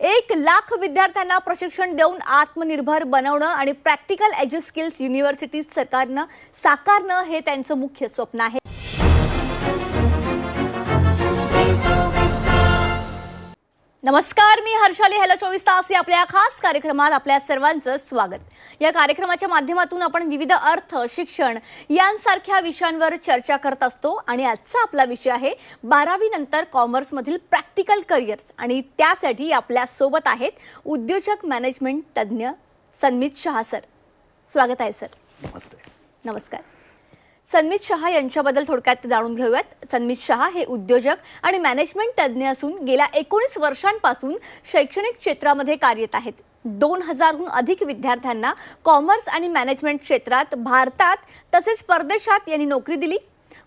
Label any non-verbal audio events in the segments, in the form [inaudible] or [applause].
एक लाख विद्यार्थ्यांना प्रशिक्षण देऊन आत्मनिर्भर बनवणं आणि प्रॅक्टिकल एज्यू स्किल्स युनिव्हर्सिटी सरकारनं साकारणं हे त्यांचं मुख्य स्वप्न आहे. नमस्कार मी हर्षाली. हॅलो चोवीस तास या आपल्या खास कार्यक्रमात आपल्या सर्वांचं स्वागत. या कार्यक्रमाच्या माध्यमातून आपण विविध अर्थ शिक्षण यांसारख्या विषयांवर चर्चा करत असतो आणि आजचा आपला विषय आहे बारावी नंतर कॉमर्समधील प्रॅक्टिकल करिअर्स आणि त्यासाठी आपल्यासोबत आहेत उद्योजक मॅनेजमेंट तज्ज्ञ सन्मित शहा सर. स्वागत आहे सर. नमस्ते. नमस्कार. सन्मित शहा यांच्याबद्दल थोडक्यात जाणून घेऊयात. सन्मित शहा हे उद्योजक आणि मॅनेजमेंट तज्ज्ञ असून गेल्या एकोणीस वर्षांपासून शैक्षणिक क्षेत्रामध्ये कार्यरत आहेत. दोन हजारहून अधिक विद्यार्थ्यांना कॉमर्स आणि मॅनेजमेंट क्षेत्रात भारतात तसेच परदेशात यांनी नोकरी दिली.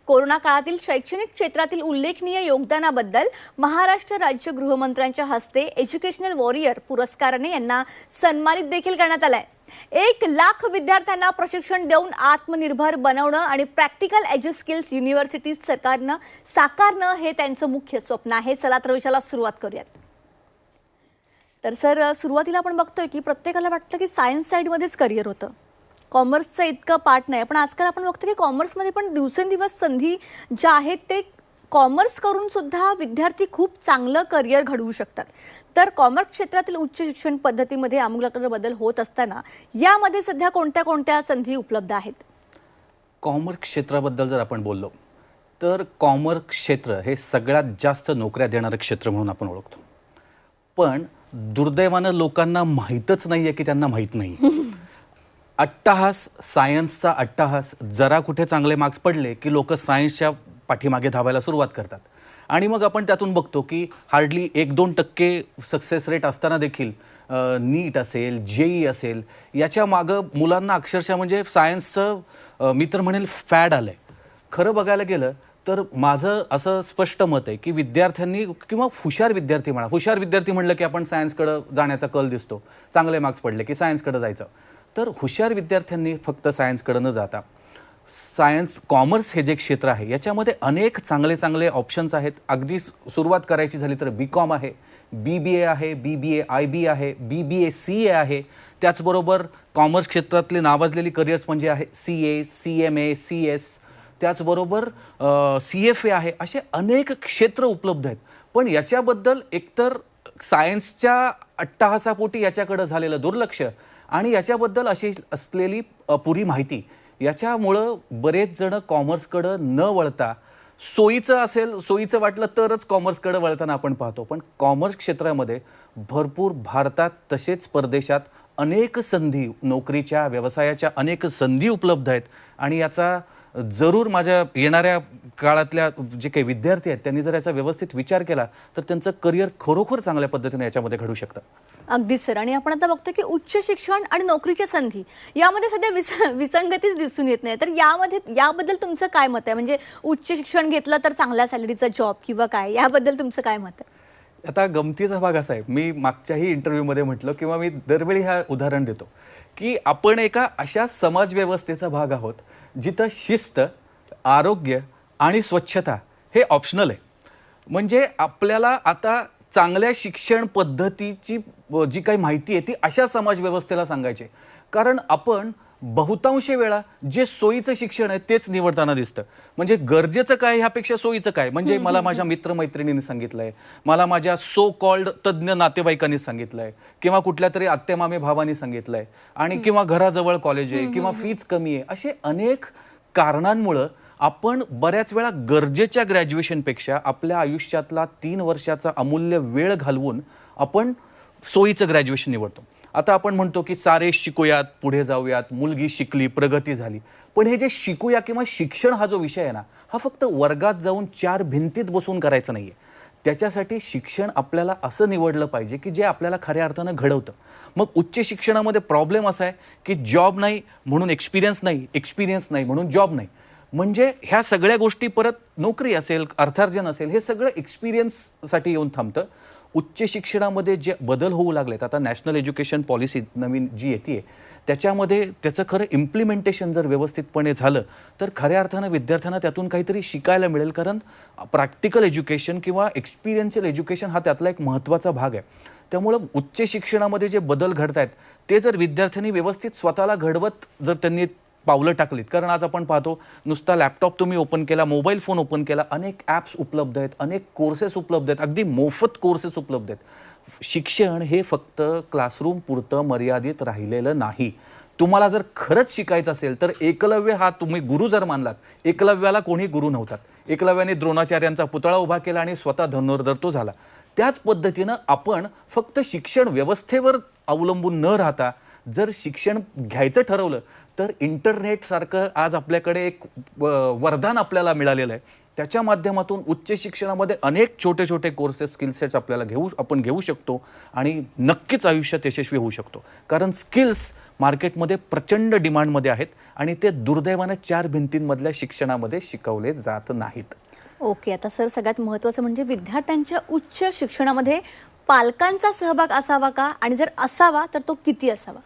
कोरोना काळातील शैक्षणिक क्षेत्रातील उल्लेखनीय योगदानाबद्दल महाराष्ट्र राज्य गृहमंत्र्यांच्या हस्ते एज्युकेशनल वॉरियर पुरस्काराने यांना सन्मानित देखील करण्यात आलाय. एक लाख विद्यार्थ्यांना प्रशिक्षण देऊन आत्मनिर्भर बनवणं आणि प्रॅक्टिकल एज्यु स्किल्स युनिव्हर्सिटी सरकारनं साकारणं हे त्यांचं मुख्य स्वप्न आहे. चला तर विषयाला सुरुवात करूयात. तर सर सुरुवातीला आपण बघतोय की प्रत्येकाला वाटतं की सायन्स साईडमध्येच करिअर होतं. कॉमर्सचं इतकं पार्ट नाही. पण आजकाल आपण बघतो की कॉमर्समध्ये पण दिवसेंदिवस संधी ज्या आहेत ते कॉमर्स करून सुद्धा विद्यार्थी खूप चांगलं करिअर घडवू शकतात. तर कॉमर्स क्षेत्रातील उच्च शिक्षण पद्धतीमध्ये आमूलाग्र बदल होत असताना यामध्ये सध्या कोणत्या कोणत्या संधी उपलब्ध आहेत? कॉमर्स क्षेत्राबद्दल जर आपण बोललो तर कॉमर्स क्षेत्र हे सगळ्यात जास्त नोकऱ्या देणारं क्षेत्र म्हणून आपण ओळखतो. पण दुर्दैवानं लोकांना माहीतच नाही आहे की त्यांना माहीत नाही. [laughs] अट्टाहास सायन्सचा अट्टाहास जरा कुठे चांगले मार्क्स पडले की लोक सायन्सच्या पाठीमागे धावायला सुरुवात करतात. आणि मग आपण त्यातून बघतो की हार्डली एक दोन टक्के सक्सेस रेट असताना देखील नीट असेल जेई असेल याच्या मागं मुलांना अक्षरशः म्हणजे सायन्सचं मी तर म्हणेल फॅड आलं आहे खरं बघायला गेलं तर माझं असं स्पष्ट मत आहे की विद्यार्थ्यांनी किंवा हुशार विद्यार्थी म्हणा हुशार विद्यार्थी म्हणलं की आपण सायन्सकडं जाण्याचा कल दिसतो. चांगले मार्क्स पडले की सायन्सकडं जायचं. तर हुशार विद्यार्थ्यांनी फक्त सायन्सकडं न जाता सायन्स कॉमर्स हे जे क्षेत्र आहे याच्यामध्ये अनेक चांगले चांगले ऑप्शन्स आहेत. अगदी सुरुवात करायची झाली तर बी कॉम आहे बी बी ए आहे बी बी ए आय बी आहे बी बी ए सी ए आहे. त्याचबरोबर कॉमर्स क्षेत्रातली नावाजलेली करिअर्स म्हणजे आहे C A C M A C S त्याचबरोबर सी एफ ए आहे असे अनेक क्षेत्र उपलब्ध आहेत. पण याच्याबद्दल एकतर सायन्सच्या अट्टाहासापोटी याच्याकडं झालेलं दुर्लक्ष आणि याच्याबद्दल अशी असलेली पुरी माहिती. याच्यामुळं बरेच जण कॉमर्सकडं न वळता सोयीचं असेल सोयीचं वाटलं तरच कॉमर्सकडं वळताना आपण पाहतो. पण कॉमर्स क्षेत्रामध्ये भरपूर भारतात तसेच परदेशात अनेक संधी नोकरीच्या व्यवसायाच्या अनेक संधी उपलब्ध आहेत. आणि याचा जरूर माझ्या येणाऱ्या काळातल्या जे काही विद्यार्थी आहेत त्यांनी जर याचा व्यवस्थित विचार केला तर त्यांचं करिअर खरोखर चांगल्या पद्धतीने याच्यामध्ये घडू शकतं. अगदीच सर. आणि आपण आता बघतो की उच्च शिक्षण आणि नोकरीच्या संधी यामध्ये सध्या विस विसंगतीच दिसून येत नाही. तर यामध्ये याबद्दल तुमचं काय मत आहे? म्हणजे उच्च शिक्षण घेतलं तर चांगल्या सॅलरीचा जॉब किंवा काय? याबद्दल तुमचं काय मत आहे? आता गमतीचा भाग असा आहे. मी मागच्याही इंटरव्ह्यूमध्ये म्हटलं किंवा मी दरवेळी हा उदाहरण देतो. की आपण एका अशा समाजव्यवस्थेचा भाग आहोत जिथं शिस्त आरोग्य आणि स्वच्छता हे ऑप्शनल आहे. म्हणजे आपल्याला आता चांगल्या शिक्षण पद्धतीची जी काही माहिती आहे ती अशा समाजव्यवस्थेला सांगायची कारण आपण बहुतांश वेळा जे सोयीचं शिक्षण आहे तेच निवडताना दिसतं. म्हणजे गरजेचं काय ह्यापेक्षा सोयीचं काय? म्हणजे मला माझ्या मित्रमैत्रिणींनी सांगितलंय. मला माझ्या सो कॉल्ड तज्ज्ञ नातेवाईकांनी सांगितलंय. किंवा कुठल्या तरी आत्तेमामे भावानी सांगितलंय. आणि किंवा घराजवळ कॉलेज आहे किंवा फीज कमी आहे. असे अनेक कारणांमुळं आपण बऱ्याच वेळा गरजेच्या ग्रॅज्युएशनपेक्षा आपल्या आयुष्यातला तीन वर्षाचा अमूल्य वेळ घालवून आपण सोयीचं ग्रॅज्युएशन निवडतो. आता आपण म्हणतो की सारे शिकूयात पुढे जाऊयात मुलगी शिकली प्रगती झाली. पण हे जे शिकूया किंवा शिक्षण हा जो विषय आहे ना हा फक्त वर्गात जाऊन चार भिंतीत बसून करायचं नाही आहे त्याच्यासाठी शिक्षण आपल्याला असं निवडलं पाहिजे की जे आपल्याला खऱ्या अर्थानं घडवतं. मग उच्च शिक्षणामध्ये प्रॉब्लेम असा आहे की जॉब नाही म्हणून एक्सपिरियन्स नाही एक्सपिरियन्स नाही म्हणून जॉब नाही. म्हणजे ह्या सगळ्या गोष्टी परत नोकरी असेल अर्थार्जन असेल हे सगळं एक्सपिरियन्ससाठी येऊन थांबतं. उच्च शिक्षणामध्ये जे बदल होऊ लागलेत आता नॅशनल एज्युकेशन पॉलिसी नवीन जी येते त्याच्यामध्ये त्याचं खरं इम्प्लिमेंटेशन जर व्यवस्थितपणे झालं तर खऱ्या अर्थानं विद्यार्थ्यांना त्यातून काहीतरी शिकायला मिळेल. कारण प्रॅक्टिकल एज्युकेशन किंवा एक्सपिरियन्शियल एज्युकेशन हा त्यातला एक महत्त्वाचा भाग आहे. त्यामुळं उच्च शिक्षणामध्ये जे बदल घडत आहेत ते जर विद्यार्थ्यांनी व्यवस्थित स्वतःला घडवत जर त्यांनी पावलं टाकलीत. कारण आज आपण पाहतो नुसता लॅपटॉप तुम्ही ओपन केला मोबाईल फोन ओपन केला अनेक ॲप्स उपलब्ध आहेत अनेक कोर्सेस उपलब्ध आहेत अगदी मोफत कोर्सेस उपलब्ध आहेत. शिक्षण हे फक्त क्लासरूम पुरतं मर्यादित राहिलेलं नाही. तुम्हाला जर खरंच शिकायचं असेल तर एकलव्य हा तुम्ही गुरु जर मानलात एकलव्याला कोणी गुरु नव्हतात. एकलव्याने द्रोणाचार्यांचा पुतळा उभा केला आणि स्वतः धनुर्धर तो झाला. त्याच पद्धतीनं आपण फक्त शिक्षण व्यवस्थेवर अवलंबून न राहता जर शिक्षण घ्यायचं ठरवलं तर इंटरनेटसारखं आज आपल्याकडे एक वरदान आपल्याला मिळालेलं आहे. त्याच्या माध्यमातून उच्च शिक्षणामध्ये अनेक छोटे छोटे कोर्सेस स्किल सेट्स आपल्याला घेऊ आपण घेऊ शकतो आणि नक्कीच आयुष्यात यशस्वी होऊ शकतो. कारण स्किल्स मार्केटमध्ये प्रचंड डिमांडमध्ये आहेत आणि ते दुर्दैवानं चार भिंतींमधल्या शिक्षणामध्ये शिकवले जात नाहीत. ओके आता सर सगळ्यात महत्त्वाचं म्हणजे विद्यार्थ्यांच्या उच्च शिक्षणामध्ये पालकांचा सहभाग असावा का? आणि जर असावा तर तो किती असावा?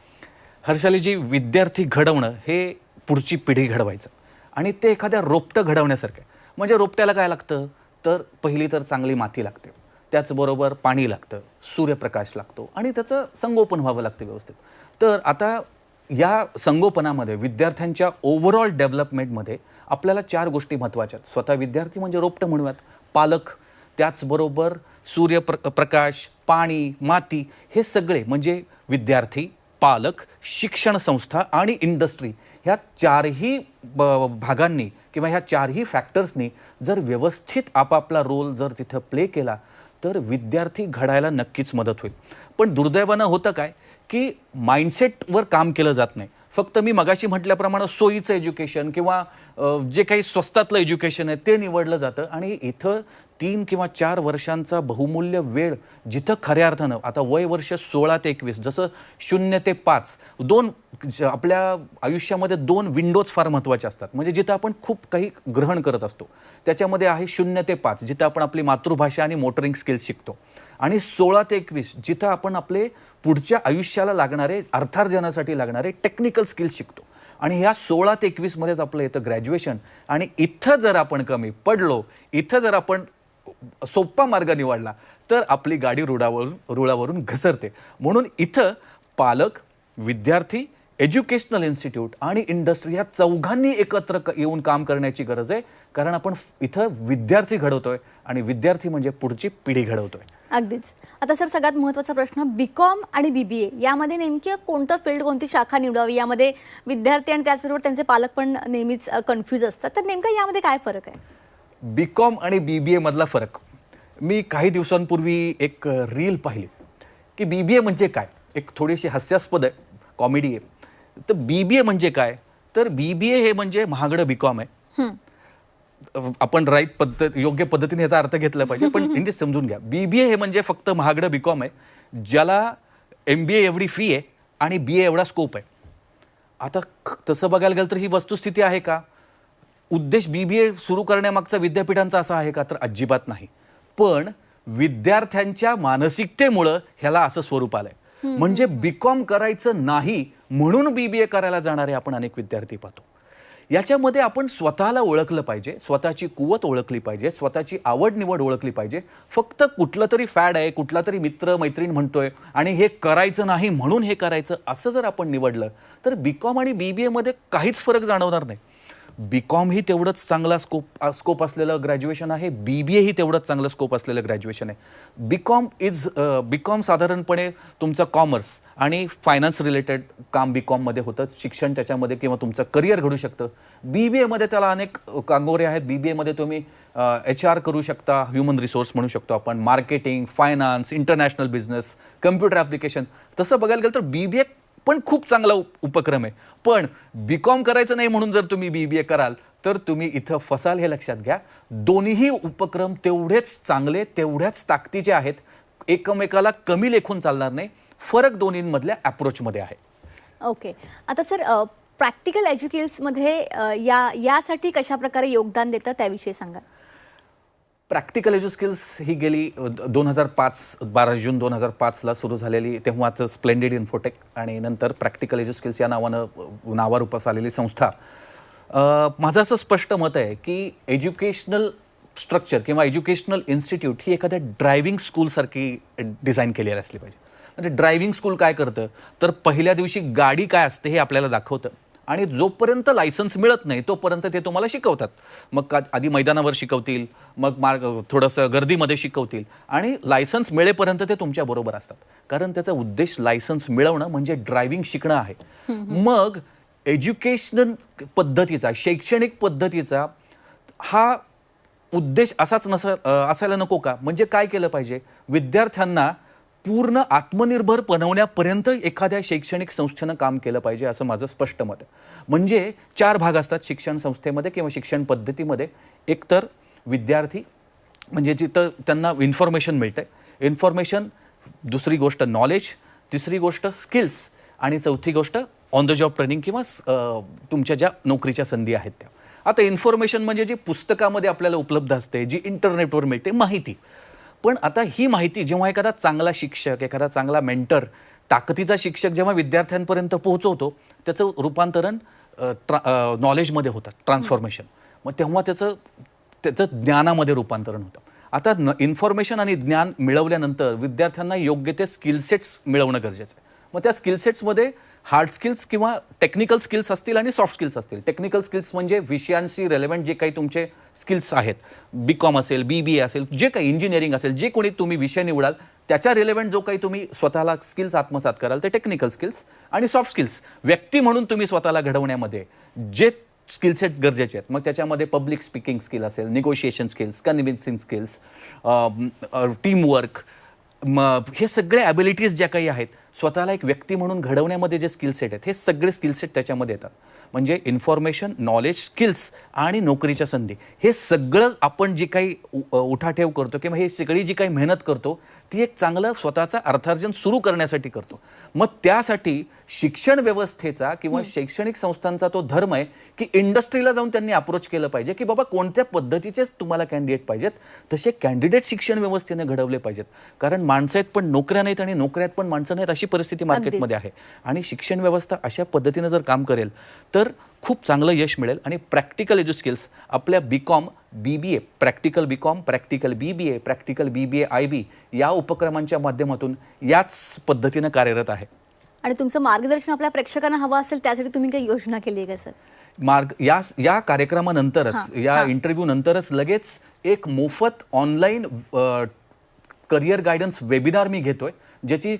हर्षालीजी विद्यार्थी घडवणं हे पुढची पिढी घडवायचं. आणि ते एखाद्या रोपटं घडवण्यासारखं आहे. म्हणजे रोपट्याला काय लागतं? तर पहिली तर चांगली माती लागते. त्याचबरोबर पाणी लागतं सूर्यप्रकाश लागतो आणि त्याचं संगोपन व्हावं लागतं व्यवस्थित. तर आता या संगोपनामध्ये विद्यार्थ्यांच्या ओव्हरऑल डेव्हलपमेंटमध्ये आपल्याला चार गोष्टी महत्त्वाच्या आहेत. स्वतः विद्यार्थी म्हणजे रोपटं म्हणूयात. पालक त्याचबरोबर सूर्यप्र प्रकाश पाणी माती हे सगळे म्हणजे विद्यार्थी पालक शिक्षण संस्था आणि इंडस्ट्री ह्या चारही ब- भागांनी किंवा ह्या चारही फॅक्टर्सनी जर व्यवस्थित आपापला रोल जर तिथं प्ले केला तर विद्यार्थी घडायला नक्कीच मदत होईल. पण दुर्दैवानं होतं काय की माइंडसेटवर काम केलं जात नाही. फक्त मी मगाशी म्हटल्याप्रमाणे सोयीचं एज्युकेशन किंवा जे काही स्वस्तातलं एज्युकेशन आहे ते निवडलं जातं आणि इथं तीन किंवा चार वर्षांचा बहुमूल्य वेळ जिथं खऱ्या अर्थानं आता वय वर्ष सोळा ते एकवीस जसं शून्य ते पाच दोन ज- आपल्या आयुष्यामध्ये दोन विंडोज फार महत्त्वाचे असतात. म्हणजे जिथं आपण खूप काही ग्रहण करत असतो. त्याच्यामध्ये आहे शून्य ते पाच जिथं आपण आपली मातृभाषा आणि मोटरिंग स्किल्स शिकतो. आणि सोळा ते एकवीस जिथं आपण आपले पुढच्या आयुष्याला लागणारे अर्थार्जनासाठी लागणारे टेक्निकल स्किल्स शिकतो. आणि ह्या सोळा ते एकवीसमध्येच आपलं येतं ग्रॅज्युएशन आणि इथं जर आपण कमी पडलो इथं जर आपण सोप्पा मार्ग निवडला तर आपली गाडी रुळावरून रुळावरून घसरते. म्हणून इथं पालक विद्यार्थी एज्युकेशनल इन्स्टिट्यूट आणि इंडस्ट्री या चौघांनी एकत्र येऊन काम करण्याची गरज आहे. कारण आपण इथं विद्यार्थी घडवतोय आणि विद्यार्थी म्हणजे पुढची पिढी घडवतोय. अगदीच. आता सर सगळ्यात महत्त्वाचा प्रश्न बी कॉम आणि बी बी ए यामध्ये नेमकी कोणतं फील्ड कोणती शाखा निवडावी? यामध्ये विद्यार्थी आणि त्याचबरोबर त्यांचे पालक पण नेहमीच कन्फ्यूज असतात. तर नेमकं यामध्ये काय फरक आहे? बी कॉम आणि बी बी एमधला फरक. मी काही दिवसांपूर्वी एक रील पाहिली. की बी बी ए म्हणजे काय? एक थोडीशी हास्यास्पद आहे कॉमेडी आहे. तर बी बी ए म्हणजे काय? तर बी बी ए हे म्हणजे महागडं बी कॉम आहे. आपण राईट पद्धत योग्य पद्धतीने याचा अर्थ घेतला पाहिजे पण [laughs] इंग्लिश समजून घ्या. बी बी ए हे म्हणजे फक्त महागडं बी कॉम आहे ज्याला एम बी ए एवढी फी आहे आणि बी ए एवढा स्कोप आहे. आता तसं बघायला गेलं तर ही वस्तुस्थिती आहे का? उद्देश बी बी ए सुरू करण्यामागचा विद्यापीठांचा असा आहे का? तर अजिबात नाही. पण विद्यार्थ्यांच्या मानसिकतेमुळं ह्याला असं स्वरूप आलंय. म्हणजे बीकॉम करायचं नाही म्हणून बी बी ए करायला जाणारे आपण अनेक विद्यार्थी पाहतो. याच्यामध्ये आपण स्वतःला ओळखलं पाहिजे स्वतःची कुवत ओळखली पाहिजे स्वतःची आवड निवड ओळखली पाहिजे. फक्त कुठलं तरी फॅड आहे कुठला तरी मित्र मैत्रीण म्हणतोय आणि हे करायचं नाही म्हणून हे करायचं असं जर आपण निवडलं तर बी कॉम आणि बी बी एमध्ये काहीच फरक जाणवणार नाही. बी कॉम ही तेवढंच चांगला स्कोप स्कोप असलेलं ग्रॅज्युएशन आहे. बी बी ए ही तेवढंच चांगलं स्कोप असलेलं ग्रॅज्युएशन आहे. B com is B com साधारणपणे तुमचं कॉमर्स आणि फायनान्स रिलेटेड काम बी कॉममध्ये होतं. शिक्षण त्याच्यामध्ये किंवा तुमचं करिअर घडू शकतं. बी बी एमध्ये त्याला अनेक कांगोरे आहेत. बी बी एमध्ये तुम्ही एच आर करू शकता ह्युमन रिसोर्स म्हणू शकतो आपण marketing finance international business computer application तसं बघायला गेलं तर बी बी ए पण खूप चांगला उपक्रम आहे. पण बी कॉम करायचं नाही म्हणून जर तुम्ही बी बी ए कराल तर तुम्ही इथं फसाल हे लक्षात घ्या. दोन्हीही उपक्रम तेवढेच चांगले तेवढ्याच ताकदीचे आहेत. एकमेकाला कमी लेखून चालणार नाही. फरक दोन्हींमधल्या अप्रोचमध्ये आहे. ओके. आता सर प्रॅक्टिकल एज्युकेल्समध्ये या यासाठी कशा प्रकारे योगदान देतं त्याविषयी सांगा प्रॅक्टिकल एज्युकेल्समध्ये एज्यू स्किल्स ही गेली दोन हजार पाच बारा जून दोन हजार पाचला सुरू झालेली तेव्हाच स्प्लेंडेड इन्फोटेक आणि नंतर प्रॅक्टिकल एज्यू स्किल्स या नावानं नावारूपास आलेली संस्था. माझं असं स्पष्ट मत आहे की एज्युकेशनल स्ट्रक्चर किंवा एज्युकेशनल इन्स्टिट्यूट ही एखाद्या ड्रायव्हिंग स्कूलसारखी डिझाईन केलेली असली पाहिजे. म्हणजे ड्रायव्हिंग स्कूल काय करतं? तर पहिल्या दिवशी गाडी काय असते हे आपल्याला दाखवतं. आणि जोपर्यंत लायसन्स मिळत नाही तोपर्यंत ते तुम्हाला शिकवतात. मग का आधी मैदानावर शिकवतील मग मार्ग थोडंसं गर्दीमध्ये शिकवतील. आणि लायसन्स मिळेपर्यंत ते तुमच्याबरोबर असतात. कारण त्याचा उद्देश लायसन्स मिळवणं म्हणजे ड्रायव्हिंग शिकणं आहे. मग एज्युकेशनल पद्धतीचा शैक्षणिक पद्धतीचा हा उद्देश असाच नस असायला नको का? म्हणजे काय केलं पाहिजे? विद्यार्थ्यांना पूर्ण आत्मनिर्भर बनवण्यापर्यंत एखाद्या शैक्षणिक संस्थेनं काम केलं पाहिजे असं माझं स्पष्ट मत आहे. म्हणजे चार भाग असतात शिक्षण संस्थेमध्ये किंवा शिक्षण पद्धतीमध्ये. एकतर विद्यार्थी म्हणजे जिथं त्यांना इन्फॉर्मेशन मिळतं इन्फॉर्मेशन दुसरी गोष्ट नॉलेज तिसरी गोष्ट स्किल्स आणि चौथी गोष्ट ऑन द जॉब ट्रेनिंग किंवा तुमच्या ज्या नोकरीच्या संधी आहेत त्या. आता इन्फॉर्मेशन म्हणजे जी पुस्तकामध्ये आपल्याला उपलब्ध असते जी इंटरनेटवर मिळते माहिती. पण आता ही माहिती जेव्हा एखादा चांगला शिक्षक एखादा चांगला मेंटर ताकदीचा शिक्षक जेव्हा विद्यार्थ्यांपर्यंत पोहोचवतो त्याचं रूपांतरण ट्रा नॉलेजमध्ये होतं ट्रान्सफॉर्मेशन मग तेव्हा त्याचं त्याचं ज्ञानामध्ये रूपांतरण होतं. आता न इन्फॉर्मेशन आणि ज्ञान मिळवल्यानंतर विद्यार्थ्यांना योग्य ते स्किलसेट्स मिळवणं गरजेचं आहे. मग त्या स्किलसेट्समध्ये हार्ड स्किल्स किंवा टेक्निकल स्किल्स असतील आणि सॉफ्ट स्किल्स असतील. टेक्निकल स्किल्स म्हणजे विषयांशी रेलेव्हंट जे काही तुमचे स्किल्स आहेत. बी कॉम असेल बी बी ए असेल जे काही इंजिनिअरिंग असेल जे कोणी तुम्ही विषय निवडाल त्याच्या रिलेव्हंट जो काही तुम्ही स्वतःला स्किल्स आत्मसात कराल ते टेक्निकल स्किल्स आणि सॉफ्ट स्किल्स व्यक्ती म्हणून तुम्ही स्वतःला घडवण्यामध्ये जे स्किलसेट गरजेचे आहेत. मग त्याच्यामध्ये पब्लिक स्पीकिंग स्किल असेल negotiation skills convincing skills teamwork मग हे सगळे ॲबिलिटीज ज्या काही आहेत स्वतःला एक व्यक्ती म्हणून घडवण्यामध्ये जे स्किल सेट आहेत हे सगळे स्किल सेट त्याच्यामध्ये येतात. म्हणजे इन्फॉर्मेशन नॉलेज स्किल्स आणि नोकरीच्या संधी. हे सगळं आपण जे काही उठाठेव करतो किंवा हे सगळी जी काही मेहनत करतो ती एक चांगलं स्वतःचं अर्थार्जन सुरू करण्यासाठी करतो. मग त्यासाठी शिक्षण व्यवस्थेचा किंवा शैक्षणिक संस्थांचा तो धर्म आहे की इंडस्ट्रीला जाऊन त्यांनी अप्रोच केलं पाहिजे की बाबा कोणत्या पद्धतीचेच तुम्हाला कॅन्डिडेट पाहिजेत तसे कॅन्डिडेट शिक्षण व्यवस्थेने घडवले पाहिजेत. कारण माणसं आहेत पण नोकऱ्या नाहीत आणि नोकऱ्यात पण माणसं नाहीत अशी परिस्थिती मार्केटमध्ये आहे. आणि शिक्षण व्यवस्था अशा पद्धतीनं जर काम करेल तर खूप चांगलं यश मिळेल आणि प्रॅक्टिकल एज्यू स्किल्स आपल्या B com B B A practical B com practical B B A practical B B A I B या उपक्रमांच्या माध्यमातून याच पद्धतीनं कार्यरत आहे आणि तुमचं मार्गदर्शन आपल्या प्रेक्षकांना हवं असेल त्यासाठी तुम्ही काही योजना केली आहे का सर मार्ग या या कार्यक्रमानंतरच या. इंटरव्ह्यू नंतरच लगेच एक मोफत ऑनलाईन करिअर गायडन्स वेबिनार मी घेतोय ज्याची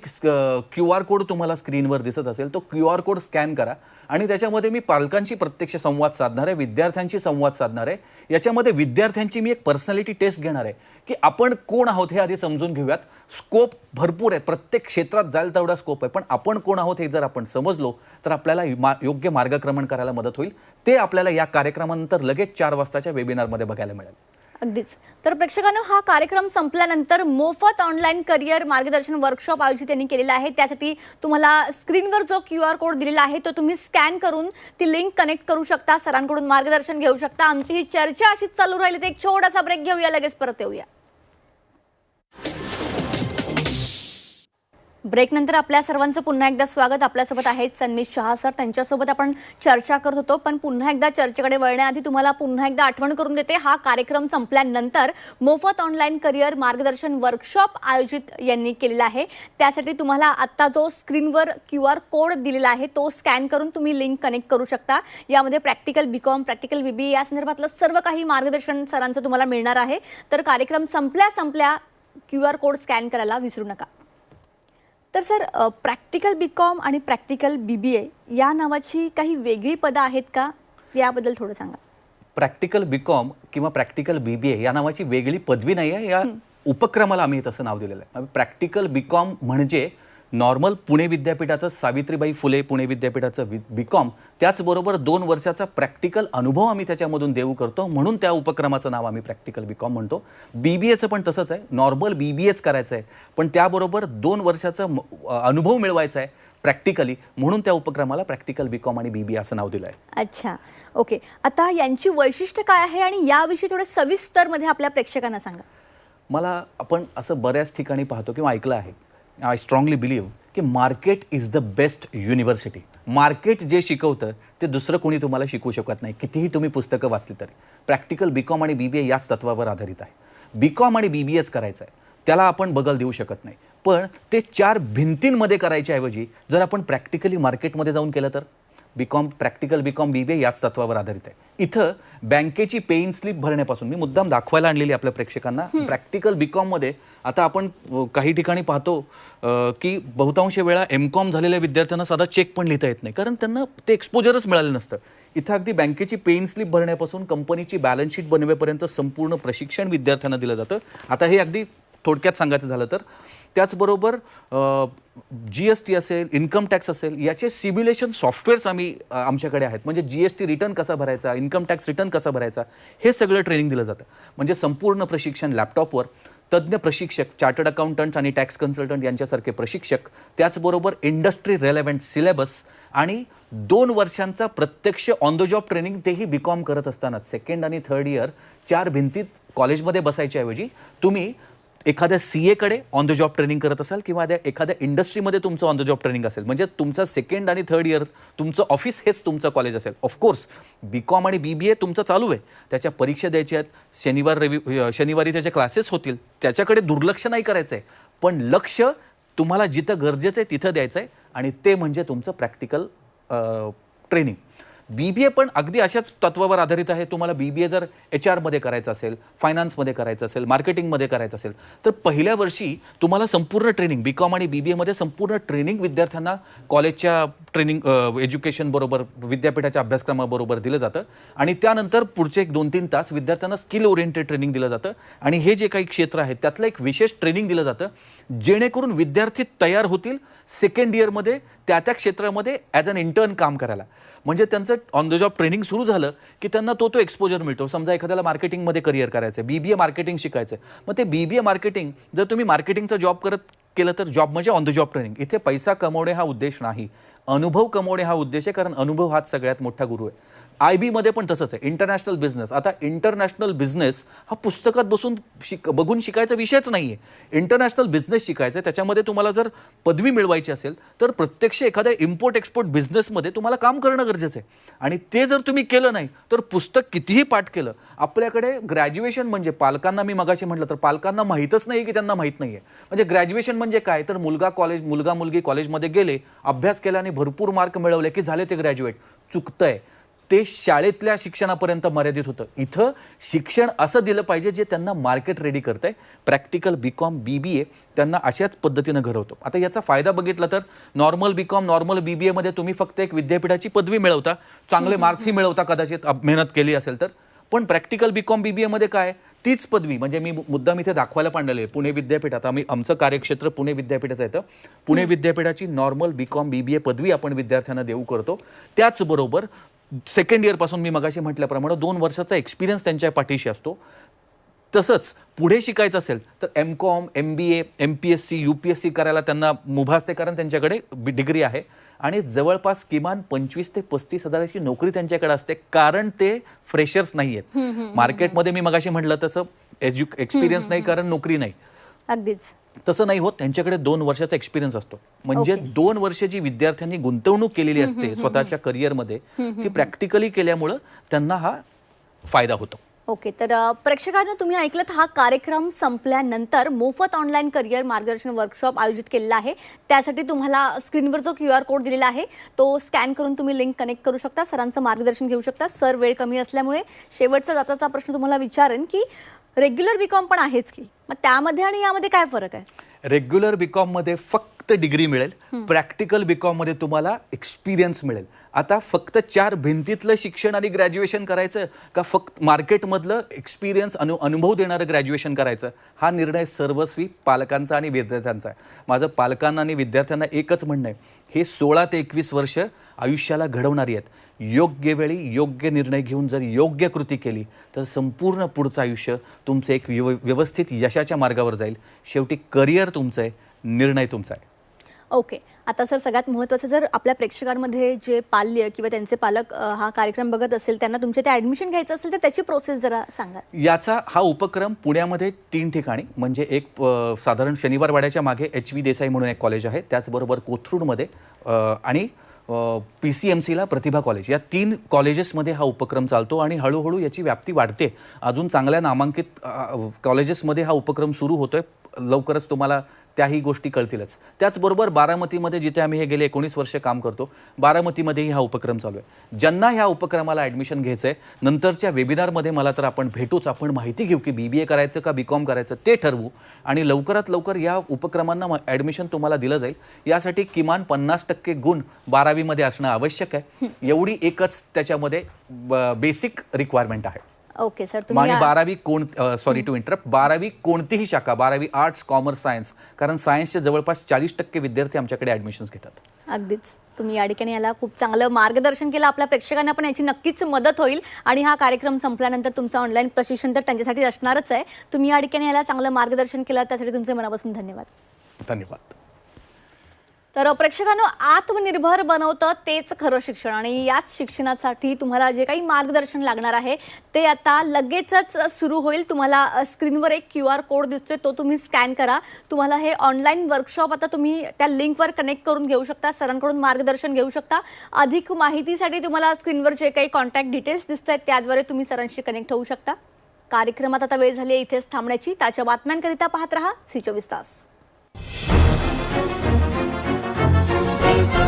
क्यू आर कोड तुम्हाला स्क्रीनवर दिसत असेल तो क्यू आर कोड स्कॅन करा. आणि त्याच्यामध्ये मी पालकांशी प्रत्यक्ष संवाद साधणार आहे विद्यार्थ्यांशी संवाद साधणार आहे. याच्यामध्ये विद्यार्थ्यांची मी एक पर्सनॅलिटी टेस्ट घेणार आहे की आपण कोण आहोत हे आधी समजून घेऊयात. स्कोप भरपूर आहे प्रत्येक क्षेत्रात जाईल तेवढा स्कोप आहे पण आपण कोण आहोत हे जर आपण समजलो तर आपल्याला मा- योग्य मार्गक्रमण करायला मदत होईल. ते आपल्याला या कार्यक्रमानंतर लगेच चार वाजताच्या वेबिनारमध्ये बघायला मिळेल. अगदीच. तर प्रेक्षकांनो हा कार्यक्रम संपल्यानंतर मोफत ऑनलाईन करिअर मार्गदर्शन वर्कशॉप आयोजित त्यांनी केलेला आहे. त्यासाठी तुम्हाला स्क्रीनवर जो क्यू आर कोड दिलेला आहे तो तुम्ही स्कॅन करून ती लिंक कनेक्ट करू शकता. सरांकडून मार्गदर्शन घेऊ शकता. आमची ही चर्चा अशीच चालू राहिली. तर एक छोटासा ब्रेक घेऊया. लगेच परत येऊया. ब्रेक नंतर आपल्या सर्वांचं पुन्हा एकदा स्वागत. आपल्यासोबत आहेत सन्मित शहा सर. त्यांच्यासोबत आपण चर्चा करत होतो पण पुन्हा एकदा चर्चेकडे वळण्याआधी तुम्हाला पुन्हा एकदा आठवण करून देते हा कार्यक्रम संपल्यानंतर मोफत ऑनलाईन करिअर मार्गदर्शन वर्कशॉप आयोजित यांनी केलेला आहे. त्यासाठी तुम्हाला आत्ता जो स्क्रीनवर क्यू आर कोड दिलेला आहे तो स्कॅन करून तुम्ही लिंक कनेक्ट करू शकता. यामध्ये practical B com practical B B या संदर्भातलं सर्व काही मार्गदर्शन सरांचं तुम्हाला मिळणार आहे. तर कार्यक्रम संपल्या संपल्या क्यू आर कोड स्कॅन करायला विसरू नका. तर सर प्रॅक्टिकल बी कॉम आणि प्रॅक्टिकल बी बी ए या नावाची काही वेगळी पदं आहेत का? याबद्दल थोडं सांगा. प्रॅक्टिकल बी कॉम किंवा प्रॅक्टिकल बी बी ए या नावाची वेगळी पदवी नाही आहे या उपक्रमाला आम्ही तसं नाव दिलेलं आहे. प्रॅक्टिकल बी कॉम म्हणजे नॉर्मल पुणे विद्यापीठाचं सावित्रीबाई फुले पुणे विद्यापीठाचं बी कॉम त्याचबरोबर दोन वर्षाचा प्रॅक्टिकल अनुभव आम्ही त्याच्यामधून देऊ करतो. म्हणून त्या उपक्रमाचं नाव आम्ही प्रॅक्टिकल बी कॉम म्हणतो. बी बी एचं पण तसंच आहे. नॉर्मल बी बी एच करायचं आहे पण त्याबरोबर दोन वर्षाचा अनुभव मिळवायचा आहे प्रॅक्टिकली. म्हणून त्या उपक्रमाला प्रॅक्टिकल बी कॉम आणि बी बी असं नाव दिलं आहे अच्छा. ओके. आता यांची वैशिष्ट्य काय आहे आणि याविषयी थोडं सविस्तरमध्ये आपल्या प्रेक्षकांना सांगा. मला आपण असं बऱ्याच ठिकाणी पाहतो किंवा ऐकलं आहे. आय स्ट्रॉंगली बिलीव्ह की market is the best university market जे शिकवतं ते दुसरं कोणी तुम्हाला शिकवू शकत नाही. कितीही तुम्ही पुस्तकं वाचली तरी. प्रॅक्टिकल बी कॉम आणि बी बी ए याच तत्वावर आधारित आहे. बी कॉम आणि बी बी एच करायचं आहे त्याला आपण बगल देऊ शकत नाही. पण ते चार भिंतींमध्ये करायच्या ऐवजी जर आपण प्रॅक्टिकली मार्केटमध्ये जाऊन केलं तर? B com practical B com B B A याच तत्वावर आधारित आहे. इथं बँकेची पेईन स्लिप भरण्यापासून मी मुद्दाम दाखवायला आणलेली आपल्या प्रेक्षकांना. प्रॅक्टिकल बी कॉममध्ये आता आपण काही ठिकाणी पाहतो की बहुतांश वेळा एम कॉम झालेल्या विद्यार्थ्यांना साधा चेक पण लिहिता येत नाही. कारण त्यांना ते एक्सपोजरच मिळालं नसतं. इथं अगदी बँकेची पेईन स्लिप भरण्यापासून कंपनीची बॅलन्स शीट बनवेपर्यंत संपूर्ण प्रशिक्षण विद्यार्थ्यांना दिलं जातं. आता हे अगदी थोडक्यात सांगायचं झालं तर त्याचबरोबर जी एस टी असेल इन्कम टॅक्स असेल याचे सिम्युलेशन सॉफ्टवेअर्स आम्ही आमच्याकडे आहेत. म्हणजे जी एस टी रिटर्न कसा भरायचा इन्कम टॅक्स रिटर्न कसा भरायचा हे सगळं ट्रेनिंग दिलं जातं. म्हणजे संपूर्ण प्रशिक्षण लॅपटॉपवर तज्ज्ञ प्रशिक्षक चार्टर्ड अकाउंटंट्स आणि टॅक्स कन्सल्टंट यांच्यासारखे प्रशिक्षक त्याचबरोबर इंडस्ट्री रेलेव्हंट सिलेबस आणि दोन वर्षांचा प्रत्यक्ष ऑन द जॉब ट्रेनिंग तेही बी कॉम करत असताना सेकंड आणि थर्ड इयर चार भिंतीत कॉलेजमध्ये बसायच्या ऐवजी तुम्ही एखाद्या सी एकडे ऑन द जॉब ट्रेनिंग करत असाल किंवा एखाद्या इंडस्ट्रीमध्ये तुमचं ऑन द जॉब ट्रेनिंग असेल म्हणजे तुमचं सेकंड आणि थर्ड इयर तुमचं ऑफिस हेच तुमचं कॉलेज असेल. ऑफकोर्स बी कॉम आणि बी बी ए तुमचं चालू आहे. त्याच्या परीक्षा द्यायच्या आहेत. शनिवार रवि शनिवारी त्याचे क्लासेस होतील. त्याच्याकडे दुर्लक्ष नाही करायचं आहे पण लक्ष तुम्हाला जिथं गरजेचं आहे तिथं द्यायचं आहे आणि ते म्हणजे तुमचं प्रॅक्टिकल ट्रेनिंग बी बी ए पण अगदी अशाच तत्वावर आधारित आहे. तुम्हाला बी बी ए जर एच आरमध्ये करायचं असेल फायनान्समध्ये करायचं असेल मार्केटिंगमध्ये करायचं असेल तर पहिल्या वर्षी तुम्हाला संपूर्ण ट्रेनिंग बी कॉम आणि बी बी एमध्ये संपूर्ण ट्रेनिंग विद्यार्थ्यांना कॉलेजच्या ट्रेनिंग एज्युकेशनबरोबर विद्यापीठाच्या अभ्यासक्रमाबरोबर दिलं जातं. आणि त्यानंतर पुढचे एक दोन तीन तास विद्यार्थ्यांना स्किल ओरिएंटेड ट्रेनिंग दिलं जातं. आणि हे जे काही क्षेत्र आहे त्यातलं एक विशेष ट्रेनिंग दिलं जातं जेणेकरून विद्यार्थी तयार होतील सेकंड इयरमध्ये त्या त्या क्षेत्रामध्ये ॲज अन इंटर्न काम करायला. म्हणजे त्यांचं ऑन द जॉब ट्रेनिंग सुरू झालं की त्यांना तो तो एक्सपोजर मिळतो. समजा एखाद्याला मार्केटिंगमध्ये करिअर करायचं आहे बी बी ए मार्केटिंग शिकायचं आहे मग ते बी बी ए मार्केटिंग जर तुम्ही मार्केटिंगचा जॉब करत केलं तर जॉब म्हणजे ऑन द जॉब ट्रेनिंग इथे पैसा कमवणे हा उद्देश नाही. अनुभव कमवणे हा उद्देश आहे कारण अनुभव हाच सगळ्यात मोठा गुरु आहे. आय बीमध्ये पण तसंच आहे. इंटरनॅशनल बिझनेस आता इंटरनॅशनल बिझनेस हा पुस्तकात बसून शिक बघून शिकायचा विषयच नाही आहे इंटरनॅशनल बिझनेस शिकायचा आहे त्याच्यामध्ये तुम्हाला जर पदवी मिळवायची असेल तर प्रत्यक्ष एखाद्या इम्पोर्ट एक्सपोर्ट बिझनेसमध्ये तुम्हाला काम करणं गरजेचं आहे. आणि ते जर तुम्ही केलं नाही तर पुस्तक कितीही पाठ केलं आपल्याकडे ग्रॅज्युएशन म्हणजे पालकांना मी मगाशी म्हटलं तर पालकांना माहीतच नाही की त्यांना माहीत नाही आहे म्हणजे ग्रॅज्युएशन म्हणजे काय? तर मुलगा कॉलेज मुलगा मुलगी कॉलेजमध्ये गेले अभ्यास केला आणि भरपूर मार्क मिळवले की झाले ते ग्रॅज्युएट चुकतंय. ते शाळेतल्या शिक्षणापर्यंत मर्यादित होतं. इथं शिक्षण असं दिलं पाहिजे जे त्यांना मार्केट रेडी करतंय. Practical B com B B A त्यांना अशाच पद्धतीनं घडवतो. आता याचा फायदा बघितला तर normal B com normal B B एमध्ये तुम्ही फक्त एक विद्यापीठाची पदवी मिळवता. चांगले मार्क्सही मिळवता कदाचित मेहनत केली असेल तर. पण practical B com B B एमध्ये काय? तीच पदवी म्हणजे मी मुद्दाम इथे दाखवायला पाडलेली आहे. पुणे विद्यापीठात आम्ही आमचं कार्यक्षेत्र पुणे विद्यापीठाचं येतं पुणे विद्यापीठाची normal B com B B ए पदवी आपण विद्यार्थ्यांना देऊ करतो. त्याचबरोबर सेकंड इयरपासून मी मगाशी म्हटल्याप्रमाणे दोन वर्षाचा एक्सपिरियन्स त्यांच्या पाठीशी असतो. तसंच पुढे शिकायचं असेल तर M com M B A M P S C U P S C करायला त्यांना मुभा असते कारण त्यांच्याकडे डिग्री आहे. आणि जवळपास किमान पंचवीस ते पस्तीस हजाराची नोकरी त्यांच्याकडे असते कारण ते फ्रेशर्स नाही आहेत मार्केटमध्ये मी मगाशी म्हटलं तसं एज्यु एक्सपिरियन्स नाही कारण नोकरी नाही. अगदीच. तसं नाही होत. त्यांच्याकडे दोन वर्षाचा एक्सपिरियन्स असतो. म्हणजे Okay. दोन वर्ष जी विद्यार्थ्यांनी गुंतवणूक केलेली असते स्वतःच्या करिअरमध्ये ती प्रॅक्टिकली केल्यामुळं त्यांना हा फायदा होतो. ओके तर प्रेक्षकांनी तुम्ही ऐकलं हा कार्यक्रम संपल्यानंतर मोफत ऑनलाईन करिअर मार्गदर्शन वर्कशॉप आयोजित केलेला आहे. त्यासाठी तुम्हाला स्क्रीनवर जो क्यू आर कोड दिलेला आहे तो स्कॅन करून तुम्ही लिंक कनेक्ट करू शकता. सरांचं मार्गदर्शन घेऊ शकता. सर वेळ कमी असल्यामुळे शेवटचा जाताचा प्रश्न तुम्हाला विचारेन की रेग्युलर बीकॉम पण आहेच की? मग त्यामध्ये आणि यामध्ये काय फरक आहे? रेग्युलर बीकॉममध्ये फक्त फक्त डिग्री मिळेल. प्रॅक्टिकल बीकॉममध्ये तुम्हाला एक्सपिरियन्स मिळेल. आता फक्त चार भिंतीतलं शिक्षण आणि ग्रॅज्युएशन करायचं का फक्त मार्केटमधलं एक्सपिरियन्स अनु अनुभव देणारं ग्रॅज्युएशन करायचं? हा निर्णय सर्वस्वी पालकांचा आणि विद्यार्थ्यांचा आहे. माझं पालकांना आणि विद्यार्थ्यांना एकच म्हणणं आहे. हे सोळा ते एकवीस वर्ष आयुष्याला घडवणारी आहेत. योग्य वेळी योग्य निर्णय घेऊन जर योग्य कृती केली तर संपूर्ण पुढचं आयुष्य तुमचं एक व्यव व्यवस्थित यशाच्या मार्गावर जाईल. शेवटी करिअर तुमचं आहे निर्णय तुमचा आहे. ओके आता सर सगळ्यात महत्त्वाचं जर आपल्या प्रेक्षकांमध्ये जे पाल्य किंवा त्यांचे पालक अ, हा कार्यक्रम बघत असेल त्यांना तुमच्या ते ॲडमिशन घ्यायचं असेल तर त्याची प्रोसेस जरा सांगा. याचा हा उपक्रम पुण्यामध्ये तीन ठिकाणी म्हणजे एक अ, साधारण शनिवार वाड्याच्या मागे एच व्ही देसाई म्हणून एक कॉलेज आहे त्याचबरोबर कोथरूडमध्ये अ, आणि पी सी एम सीला प्रतिभा कॉलेज या तीन कॉलेजेसमध्ये हा उपक्रम चालतो आणि हळूहळू याची व्याप्ती वाढते. अजून चांगल्या नामांकित अ, कॉलेजेसमध्ये हा उपक्रम सुरू होतोय. लवकरच तुम्हाला त्याही गोष्टी कळतीलच. त्याचबरोबर बारामतीमध्ये जिथे आम्ही हे गेले एकोणीस वर्ष काम करतो बारामतीमध्येही हा उपक्रम चालू आहे. ज्यांना ह्या उपक्रमाला ॲडमिशन घ्यायचं आहे नंतरच्या वेबिनारमध्ये मला तर आपण भेटूच आपण माहिती घेऊ की बी बी ए करायचं का बी कॉम करायचं ते ठरवू. आणि लवकरात लवकर या उपक्रमांना ॲडमिशन तुम्हाला दिलं जाईल. यासाठी किमान पन्नास टक्के गुण बारावीमध्ये असणं आवश्यक आहे. एवढी एकच त्याच्यामध्ये बेसिक रिक्वायरमेंट आहे. ओके सर तुम्ही आणि या- बारावी कोण सॉरी टू इंटरप्ट बारावी कोणतीही शाखा बारावी आर्ट्स कॉमर्स सायन्स कारण सायन्सचे जवळपास चाळीस टक्के विद्यार्थी आमच्याकडे ॲडमिशन्स घेतात. अगदीच. तुम्ही या ठिकाणी याला खूप चांगलं मार्गदर्शन केलं. आपल्या प्रेक्षकांना पण याची नक्कीच मदत होईल. आणि हा कार्यक्रम संपल्यानंतर तुमचं ऑनलाईन प्रशिक्षण तर त्यांच्यासाठी असणारच आहे. तुम्ही या ठिकाणी याला चांगलं मार्गदर्शन केलं त्यासाठी तुमचे मनापासून धन्यवाद. धन्यवाद. तर प्रेक्षकांनो आत्मनिर्भर बनवतं तेच खरं शिक्षण. आणि याच शिक्षणासाठी तुम्हाला जे काही मार्गदर्शन लागणार आहे ते आता लगेचच सुरू होईल. तुम्हाला स्क्रीनवर एक क्यू आर कोड दिसतोय तो तुम्ही स्कॅन करा. तुम्हाला हे ऑनलाईन वर्कशॉप आता तुम्ही त्या लिंकवर कनेक्ट करून घेऊ शकता सरांकडून मार्गदर्शन घेऊ शकता. अधिक माहितीसाठी तुम्हाला स्क्रीनवर जे काही कॉन्टॅक्ट डिटेल्स दिसत आहेत त्याद्वारे तुम्ही सरांशी कनेक्ट होऊ शकता. कार्यक्रमात आता वेळ झाली आहे इथेच थांबण्याची. त्याच्या बातम्यांकरिता पाहत रहा सी चोवीस तास. future.